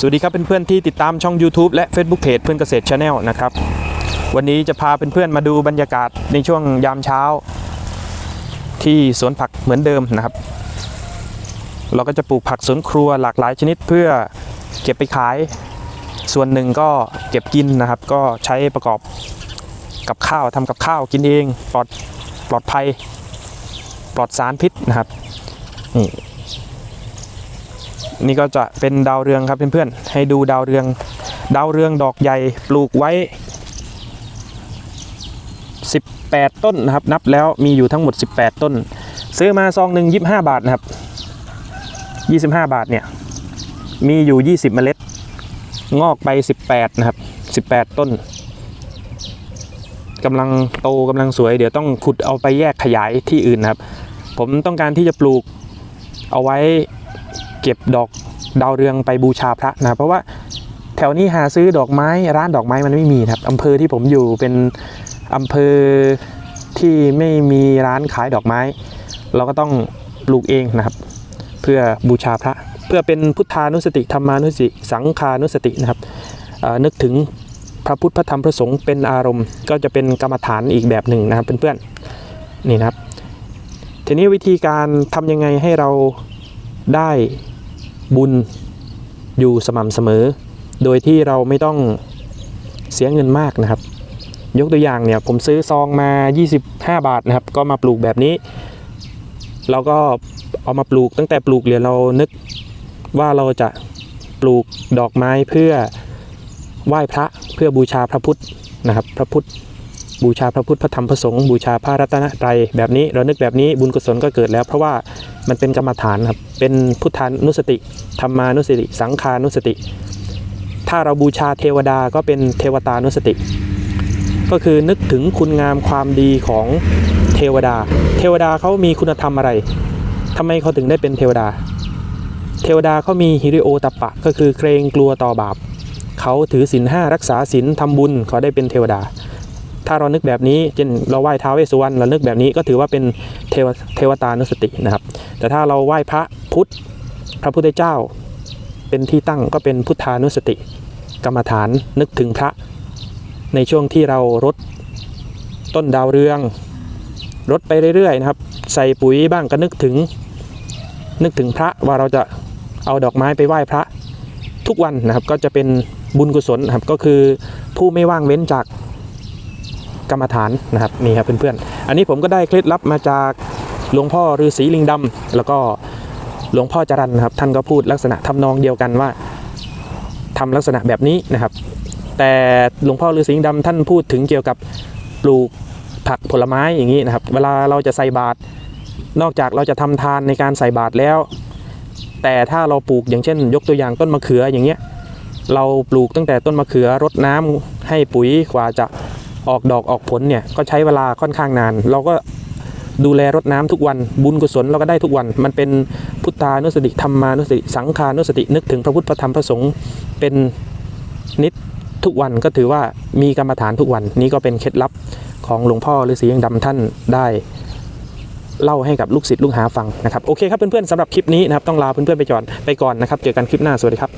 สวัสดีครับเพื่อนๆที่ติดตามช่อง YouTube และ Facebook Page เพื่อนเกษตร Channel นะครับ วันนี้จะพาเพื่อนๆมาดูบรรยากาศในช่วงยามเช้า ที่สวนผักเหมือนเดิมนะครับ เราก็จะปลูกผักสวนครัวหลากหลายชนิดเพื่อเก็บไปขาย ส่วนหนึ่งก็เก็บกินนะครับ ก็ใช้ประกอบกับข้าวทำกับข้าวกินเองปลอดปลอดภัย ปลอดสารพิษนะครับนี่ นี่ก็จะเป็นดาวเรืองครับเพื่อนๆ ให้ดูดาวเรือง ดาวเรืองดอกใหญ่ปลูกไว้ 18 ต้นนะครับ นับแล้วมีอยู่ทั้งหมด 18 ต้น ซื้อมาซองหนึ่ง25 บาทนะครับ 25 บาทเนี่ย มีอยู่ 20 เมล็ด งอกไป 18 นะครับ 18 ต้นกำลังโตกำลังสวย เดี๋ยวต้องขุดเอาไปแยกขยายที่อื่นนะครับ ผมต้องการที่จะปลูกเอาไว้ เก็บดอกดาวเรืองไปบูชาพระนะครับเพราะว่าแถวนี้หาซื้อดอกไม้ร้านดอกไม้มันไม่มีครับอำเภอที่ผมอยู่เป็นอำเภอที่ไม่มีร้านขายดอกไม้ เราก็ต้องปลูกเองนะครับ เพื่อบูชาพระ เพื่อเป็นพุทธานุสติธรรมานุสติ สังคานุสตินะครับนึกถึงพระพุทธพระธรรมพระสงฆ์เป็นอารมณ์ ก็จะเป็นกรรมฐานอีกแบบหนึ่งนะครับเพื่อนๆนี่นะครับ ทีนี้วิธีการทำยังไงให้เราได้ บุญอยู่สม่ำเสมอ โดยที่เราไม่ต้องเสียเงินมากนะครับ ยกตัวอย่างเนี่ยผมซื้อซองมา 25 บาทนะครับ ก็มาปลูกแบบนี้ เราก็เอามาปลูกตั้งแต่ปลูกเรียนเรานึกว่าเราจะปลูกดอกไม้เพื่อไหว้พระเพื่อบูชาพระพุทธนะครับ พระพุทธ บูชาพระพุทธพระธรรมพระสงฆ์บูชาพระรัตนตรัยแบบนี้เรานึกแบบนี้บุญกุศลก็เกิดแล้ว เพราะว่ามันเป็นกรรมฐานครับเป็นพุทธานุสติธรรมานุสติ สังขานุสติ ถ้าเราบูชาเทวดาก็เป็นเทวตานุสติ ก็คือนึกถึงคุณงามความดีของเทวดา เทวดาเขามีคุณธรรมอะไรทำไมเขาถึงได้เป็นเทวดา เทวดาเขามีฮิริโอตปปะ ก็คือเกรงกลัวต่อบาปเขาถือศีลห้ารักษาศีลทำบุญเขาได้เป็นเทวดา ถ้าเรานึกแบบนี้เช่นเราไหว้ท้าวเวสสุวรรณเรานึกแบบนี้ก็ถือว่าเป็นเทวเทวตานุสตินะครับ แต่ถ้าเราไหว้พระพุทธพระพุทธเจ้า เป็นที่ตั้งก็เป็นพุทธานุสติ กรรมฐานนึกถึงพระ ในช่วงที่เรารดต้นดาวเรืองรดไปเรื่อยๆนะครับ ใส่ปุ๋ยบ้างก็นึกถึง นึกถึงพระว่าเราจะเอาดอกไม้ไปไหว้พระทุกวันนะครับก็จะเป็นบุญกุศลครับก็คือผู้ไม่ว่างเว้นจาก กรรมฐานนะครับนี่ครับเพื่อนๆอันนี้ผมก็ได้เคล็ดลับมาจากหลวงพ่อฤาษีลิงดำแล้วก็หลวงพ่อจรันนะครับท่านก็พูดลักษณะทำนองเดียวกันว่าทำลักษณะแบบนี้นะครับ แต่หลวงพ่อฤาษีลิงดำท่านพูดถึงเกี่ยวกับปลูกผักผลไม้อย่างนี้นะครับ เวลาเราจะใส่บาตรนอกจากเราจะทำทานในการใส่บาตรแล้ว แต่ถ้าเราปลูกอย่างเช่น ยกตัวอย่างต้นมะเขืออย่างเงี้ยเราปลูกตั้งแต่ต้นมะเขือรดน้ำให้ปุ๋ยกว่าจะ ออกดอกออกผลเนี่ยก็ใช้เวลาค่อนข้างนาน เราก็ดูแลรดน้ำทุกวันบุญกุศลเราก็ได้ทุกวัน มันเป็นพุทธานุสติธรรมานุสติ สังขานุสตินึกถึงพระพุทธพระธรรมพระสงฆ์เป็นนิดทุกวันก็ถือว่ามีกรรมฐานทุกวันนี้ก็เป็นเคล็ดลับของหลวงพ่อฤาษียังดำท่านได้เล่าให้กับลูกศิษย์ลูกหาฟังนะครับโอเคครับเพื่อนๆสำหรับคลิปนี้นะครับต้องลาเพื่อนๆไปก่อนไปก่อนนะครับเจอกันคลิปหน้าสวัสดีครับ